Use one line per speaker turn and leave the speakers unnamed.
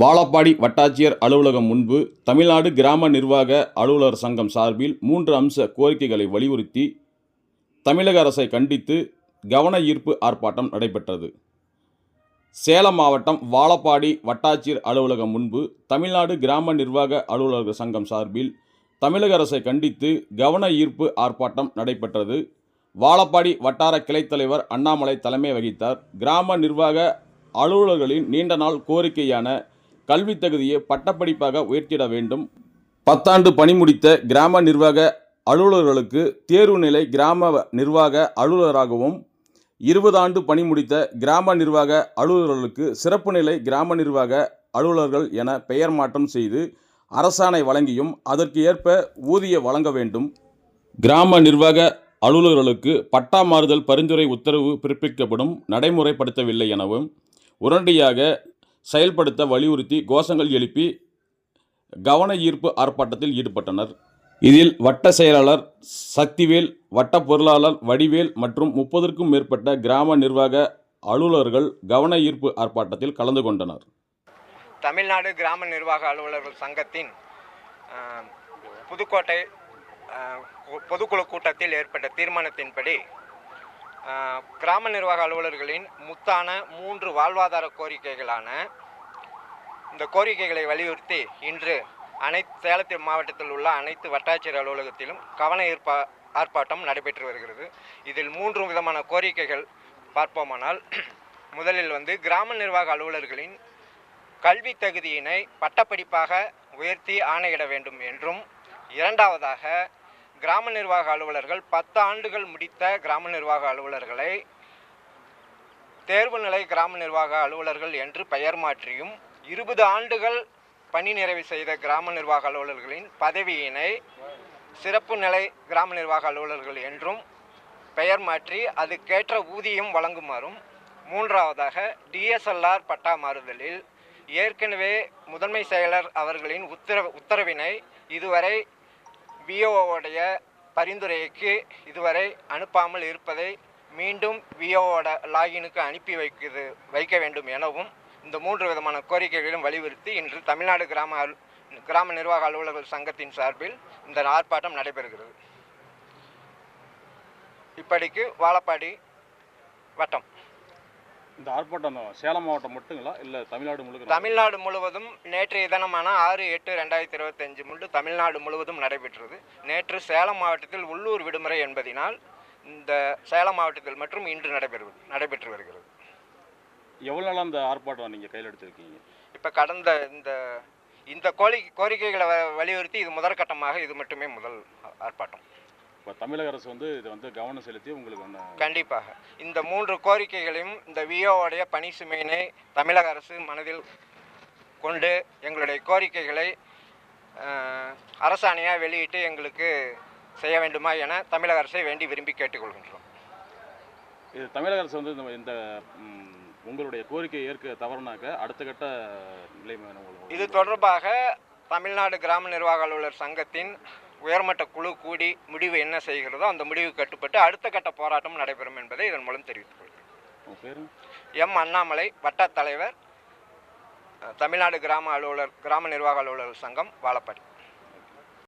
வாழப்பாடி வட்டாட்சியர் அலுவலகம் முன்பு தமிழ்நாடு கிராம நிர்வாக அலுவலர் சங்கம் சார்பில் மூன்று அம்ச கோரிக்கைகளை வலியுறுத்தி தமிழக அரசை கண்டித்து கவன ஈர்ப்பு ஆர்ப்பாட்டம் நடைபெற்றது. சேலம் மாவட்டம் வாழப்பாடி வட்டாட்சியர் அலுவலகம் முன்பு தமிழ்நாடு கிராம நிர்வாக அலுவலர்கள் சங்கம் சார்பில் தமிழக அரசை கண்டித்து கவன ஈர்ப்பு ஆர்ப்பாட்டம் நடைபெற்றது. வாழப்பாடி வட்டார கிளைத்தலைவர் அண்ணாமலை தலைமை வகித்தார். கிராம நிர்வாக அலுவலர்களின் நீண்ட நாள் கோரிக்கையான கல்வித் தகுதியை பட்டப்படிப்பாக உயர்த்திட வேண்டும். பத்தாண்டு பணி முடித்த கிராம நிர்வாக அலுவலர்களுக்கு தேர்வு நிலை கிராம நிர்வாக அலுவலராகவும் இருபது ஆண்டு பணி முடித்த கிராம நிர்வாக அலுவலர்களுக்கு சிறப்பு நிலை கிராம நிர்வாக அலுவலர்கள் என பெயர் மாற்றம் செய்து அரசாணை வழங்கியும் அதற்கு ஏற்ப ஊதிய வழங்க வேண்டும். கிராம நிர்வாக அலுவலர்களுக்கு பட்டா மாறுதல் பரிந்துரை உத்தரவு பிறப்பிக்கப்படும் நடைமுறைப்படுத்தவில்லை எனவும் உடனடியாக செயல்படுத்த வலியுறுத்தி கோஷங்கள் எழுப்பி கவன ஈர்ப்பு ஆர்ப்பாட்டத்தில் ஈடுபட்டனர். இதில் வட்ட செயலாளர் சக்திவேல் வட்ட பொருளாளர் வடிவேல் மற்றும் முப்பதற்கும் மேற்பட்ட கிராம நிர்வாக அலுவலர்கள் கவன ஈர்ப்பு ஆர்ப்பாட்டத்தில் கலந்து கொண்டனர்.
தமிழ்நாடு கிராம நிர்வாக அலுவலர்கள் சங்கத்தின் புதுக்கோட்டை பொதுக்குழு கூட்டத்தில் ஏற்பட்ட தீர்மானத்தின்படி கிராம நிர்வாக அலுவலர்களின் முத்தான மூன்று வாழ்வாதார கோரிக்கைகளான இந்த கோரிக்கைகளை வலியுறுத்தி இன்று அனைத்து சேலத்தில் மாவட்டத்தில் உள்ள அனைத்து வட்டாட்சியர் அலுவலகத்திலும் கவன ஈர்ப்பா ஆர்ப்பாட்டம் நடைபெற்று வருகிறது. இதில் மூன்று விதமான கோரிக்கைகள் பார்ப்போமானால் முதலில் வந்து கிராம நிர்வாக அலுவலர்களின் கல்வி தகுதியினை பட்டப்படிப்பாக உயர்த்தி ஆணையிட வேண்டும் என்றும் இரண்டாவதாக கிராம நிர்வாக அலுவலர்கள் பத்து ஆண்டுகள் முடித்த கிராம நிர்வாக அலுவலர்களை தேர்வு நிலை கிராம நிர்வாக அலுவலர்கள் என்று பெயர் மாற்றியும் இருபது ஆண்டுகள் பணி நிறைவு செய்த கிராம நிர்வாக அலுவலர்களின் பதவியினை சிறப்பு நிலை கிராம நிர்வாக அலுவலர்கள் என்றும் பெயர் மாற்றி அதுக்கேற்ற ஊதியம் வழங்குமாறும் மூன்றாவதாக டிஎஸ்எல்ஆர் பட்டா மாறுதலில் ஏற்கனவே முதன்மை செயலர் அவர்களின் உத்தரவு உத்தரவினை இதுவரை விஓவுடைய பரிந்துரைக்கு இதுவரை அனுப்பாமல் இருப்பதை மீண்டும் விஓவோட லாகினுக்கு அனுப்பி வைக்கிறது வைக்க வேண்டும் எனவும் இந்த மூன்று விதமான கோரிக்கைகளையும் வலியுறுத்தி இன்று தமிழ்நாடு கிராம அலு- கிராம நிர்வாக அலுவலர்கள் சங்கத்தின் சார்பில் இந்த ஆர்ப்பாட்டம் நடைபெறுகிறது. இப்படிக்கு வாழப்பாடி வட்டம்.
இந்த ஆர்ப்பாட்டம் சேலம் மாவட்டம் மட்டுங்களா? இல்லை தமிழ்நாடு முழுக்க
தமிழ்நாடு முழுவதும் நேற்றைய தினமான ஆறு எட்டு ரெண்டாயிரத்தி இருபத்தஞ்சு முன்பு தமிழ்நாடு முழுவதும் நடைபெற்றது. நேற்று சேலம் மாவட்டத்தில் உள்ளூர் விடுமுறை என்பதினால் இந்த சேலம் மாவட்டத்தில் மற்றும் இன்று நடைபெறுவது நடைபெற்று வருகிறது.
எவ்வளோ நாளாக அந்த ஆர்ப்பாட்டம் நீங்கள் கையில் எடுத்திருக்கீங்க?
இப்போ கடந்த இந்த இந்த கோரி கோரிக்கைகளை வலியுறுத்தி இது முதற்கட்டமாக இது மட்டுமே முதல் ஆர்ப்பாட்டம்.
இப்போ தமிழக அரசு வந்து இதை வந்து கவனம் செலுத்தி உங்களுக்கு ஒன்று
கண்டிப்பாக இந்த மூன்று கோரிக்கைகளையும் இந்த விஓவுடைய பணி சுமையினை தமிழக அரசு மனதில் கொண்டு எங்களுடைய கோரிக்கைகளை அரசாணையாக வெளியிட்டு எங்களுக்கு செய்ய வேண்டுமா என தமிழக அரசை வேண்டி விரும்பி கேட்டுக்கொள்கின்றோம்
இது தமிழக அரசு வந்து இந்த உங்களுடைய கோரிக்கையை ஏற்க தவறுனாக்க அடுத்த கட்ட நிலைமை?
இது தொடர்பாக தமிழ்நாடு கிராம நிர்வாக அலுவலர் சங்கத்தின் உயர்மட்ட குழு கூடி முடிவு என்ன செய்கிறதோ அந்த முடிவு கட்டுப்பட்டு அடுத்த கட்ட போராட்டம் நடைபெறும் என்பதை இதன் மூலம் தெரிவித்துக் கொள்கிறேன். எம் அண்ணாமலை வட்டத் தலைவர் தமிழ்நாடு கிராம அலுவலர் கிராம நிர்வாக அலுவலர் சங்கம் வாழப்பாடி.